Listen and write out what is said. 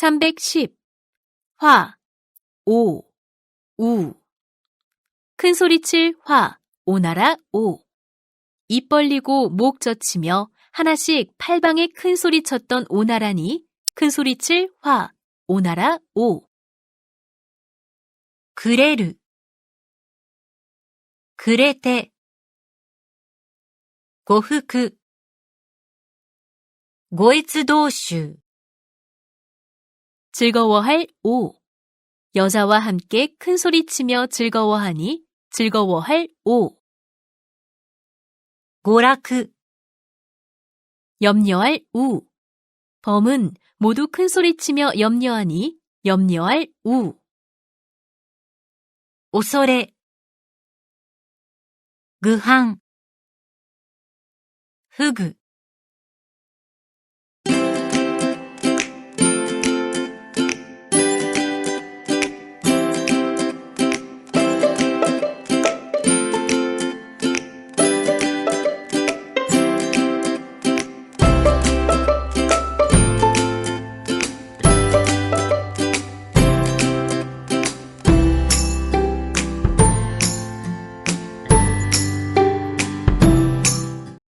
310. 화, 오, 우. 큰 소리 칠 화, 오나라 오. 입 벌리고 목 젖히며 하나씩 팔방에 큰 소리 쳤던 오나라니 큰 소리 칠 화, 오나라 오. 그레르, 그레테, 고흑, 고이츠도슈. 즐거워할 오. 여자와 함께 큰 소리치며 즐거워하니 즐거워할 고라크 염려할 우. 범은 모두 큰 소리치며 염려하니 염려할 우. 오소레 그항 흑